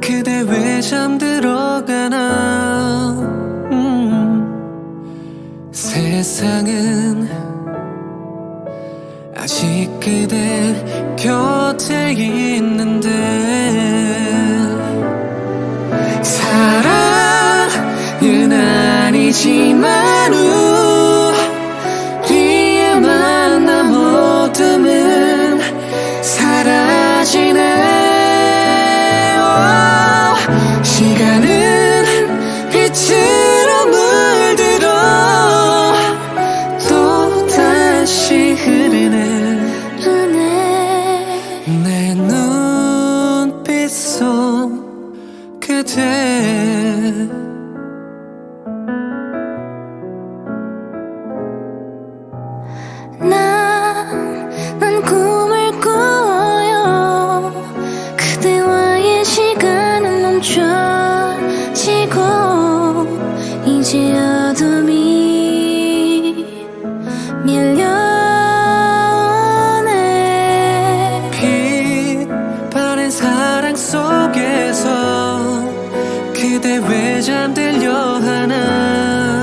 그대 왜 잠들어가나? 음, 세상은 아직 그대 곁에 있는데 사랑은 아니지만 속 그대. 난, 난 꿈을 꾸어요. 그대와의 시간은 멈춰지고 이제 어둠이 밀려 사랑 속에서 그대 왜 잠들려 하나